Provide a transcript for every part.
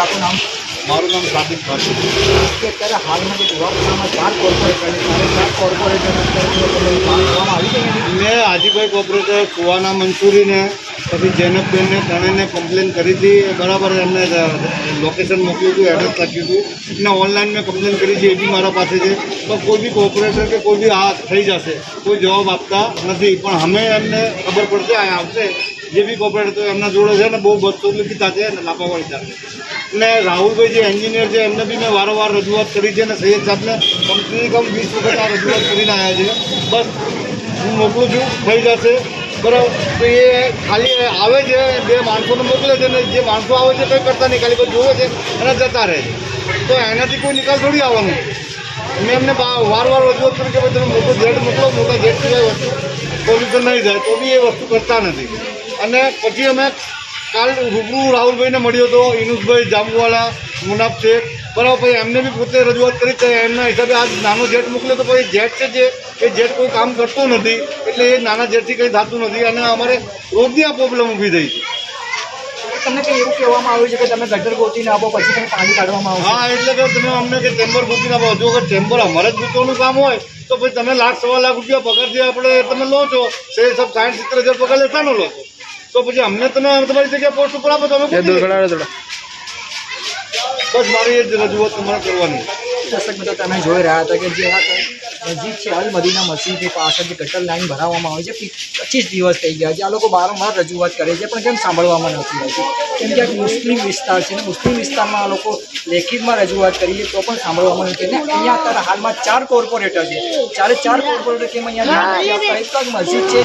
આપનું નામ? મારું નામ સાદિક ભાટી કે અત્યારે હાલમાં જે કુવાખાનામાં ચાર કોર્પોરેટર ચારે કોર્પોરેટર કરવામાં આવી છે? મેં હાજીભાઈ કોપરેટર કુવાના મંસૂરીને પછી જૈનબબેનને તણેને કમ્પ્લેન કરી હતી. બરાબર એમને લોકેશન મોકલ્યું હતું એડ્રેસ લખ્યું હતું. એટલે ઓનલાઈન મેં કમ્પ્લેન કરી છે, એ બી મારા પાસે છે. તો કોઈ બી કોઓપરેટર કે કોઈ બી આ થઈ જશે, કોઈ જવાબ આપતા નથી. પણ અમે એમને ખબર પડશે, આ આવશે. જે બી કોઓપરેટર તો એમના જોડે છે ને, બહુ બદતોલિકતા છે અને લાપાવાળી છે ને રાહુલભાઈ જે એન્જિનિયર છે, એમને બી મેં વારંવાર રજૂઆત કરી છે અને સૈયદ સાહેબને કમથી કમ વીસ વખત આ રજૂઆત કરીને આવ્યા છે. બસ, હું મોકલું છું, થઈ જશે. બરાબર. તો એ ખાલી આવે છે, બે માણસોને મોકલે છે ને જે માણસો આવે છે કંઈ કરતા નહીં, ખાલી જોવે છે અને જતા રહે છે. તો એનાથી કોઈ નિકાલ થોડી આવવાનું. મેં એમને વારવાર વાર વાર રજૂઆત કરી કે ભાઈ તમે મોટો જેટ મોકલો, મોટા જેટ સિવાય વસ્તુ પોલ્યુશન નહીં જાય, તો બી એ વસ્તુ કરતા નથી. અને પછી અમે કાલ રૂબરૂ રાહુલભાઈને મળ્યો હતો ઇનુસભાઈ જામવાલા મુનાફ શેખ બરાબર પછી એમને બી પોતે રજૂઆત કરી છે એમના હિસાબે આ નાનો જેટ મોકલ્યો તો પછી જેટ છે જે એ જેટ કોઈ કામ કરતું નથી એટલે એ નાના જેટથી કંઈ થતું નથી અને અમારે રોજની આ પ્રોબ્લેમ ઊભી થઈ છે. તમને કંઈ એવું કહેવામાં આવ્યું છે કે તમે ગટર ગોતીને આપો પછી તમે પાણી કાઢવામાં આવશે? હા એટલે કે તમે અમને કે ચેમ્બર બુકિંગ આપો. જો અગર ચેમ્બર અમારે જ કામ હોય તો પછી તમે લાખ સવા લાખ રૂપિયા પગાર જે આપણે તમે લો છો તે સબ સાઠ સિત્તેર હજાર પગાર લેતાનો લો છો. તો પછી અમને તમે તમારી જગ્યાએ પોસ્ટ ઉપર આપો તમે. બસ મારી એ જ રજૂઆત તમારે કરવાની. દર્શક મિત્રો, તમે જોઈ રહ્યા હતા કે જે આ મસ્જિદ છે અલ મદીના મસ્જિદની પાછળ જે ગટર લાઈન ભરાવવામાં આવે છે પચીસ દિવસ થઈ ગયા છે. આ લોકો વારંવાર રજૂઆત કરે છે પણ કેમ સાંભળવામાં નથી આવતી? કેમ કે મુસ્લિમ વિસ્તાર છે મુસ્લિમ વિસ્તારમાં આ લોકો લેખિતમાં રજૂઆત કરીએ તો પણ સાંભળવામાં નથી ને અહીંયા અત્યારે હાલમાં ચાર કોર્પોરેટર છે. ચારે ચાર કોર્પોરેટર કેમ અહીંયા એક મસ્જિદ છે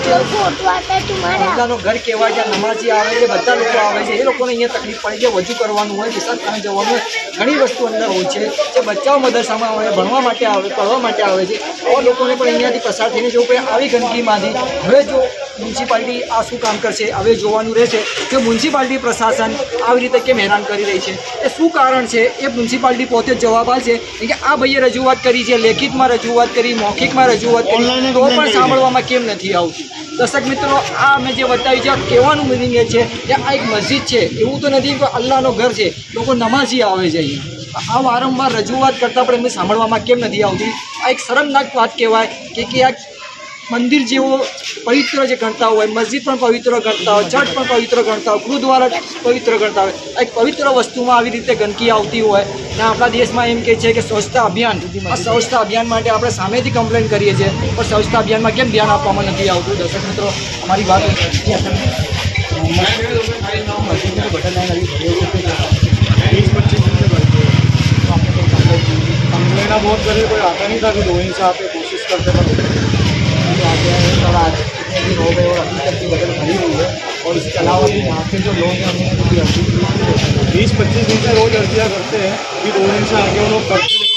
બધાનો ઘર કહેવાય જ્યાં નમાજી આવે છે બધા લોકો આવે છે. એ લોકોને અહીંયા તકલીફ પડે છે વજુ કરવાનું હોય વિશાળ ખાને જવાનું હોય. ઘણી વસ્તુ અંદર હોય છે જે બચ્ચાઓ મદરસામાં આવે ભણવા માટે આવે પઢવા માટે આવે છે. આવા લોકોને પણ અહીંયાથી પસાર થઈને જવું પડે આવી ગંદકીમાંથી હવે જો મ્યુનિસિપાલિટી આ શું કામ કરશે હવે જોવાનું રહેશે કે મ્યુનિસિપાલિટી પ્રશાસન આવી રીતે કેમ હેરાન કરી રહી છે. એ શું કારણ છે? એ મ્યુનિસિપાલિટી પોતે જ જવાબ આપશે કે આ ભાઈએ રજૂઆત કરી છે લેખિતમાં રજૂઆત કરી મૌખિકમાં રજૂઆત કરી તો પણ સાંભળવામાં કેમ નથી આવતું? દર્શક મિત્રો આ અમે જે બતાવ્યું છે કહેવાનું મિનિંગ એ છે કે આ એક મસ્જિદ છે. એવું તો નથી કે અલ્લાહનો ઘર છે. લોકો નમાઝી આવે છે અહીંયા. આ વારંવાર રજૂઆત કરતાં પણ એમને સાંભળવામાં કેમ નથી આવતી? આ એક શરમનાક વાત કહેવાય કે કે આ મંદિર જેવો પવિત્ર જે ગણતા હોય, મસ્જિદ પણ પવિત્ર ગણતા હોય, ચર્ચ પણ પવિત્ર ગણતા હોય, ગુરુદ્વારા પવિત્ર ગણતા હોય એક પવિત્ર વસ્તુમાં આવી રીતે ગંદકી આવતી હોય. ને આપણા દેશમાં એમ કે છે કે સ્વચ્છતા અભિયાન, આ સ્વચ્છતા અભિયાન માટે આપણે સામેથી કમ્પ્લેન કરીએ છીએ, પણ સ્વચ્છતા અભિયાનમાં કેમ ધ્યાન આપવામાં નથી આવતું? દર્શક મિત્રો, અમારી વાત कंप्लेना बहुत करे कोई आता नहीं था कि दो ही से आते कोशिश करते पर और आज कितने दिन हो गए और अभी तक की बदल खड़ी हुई है और इसके अलावा भी यहाँ के जो लोग हैं अर्जी बीस पच्चीस दिन से रोज अर्जियाँ करते हैं कि दो दिन से आके वो लोग करते लेकिन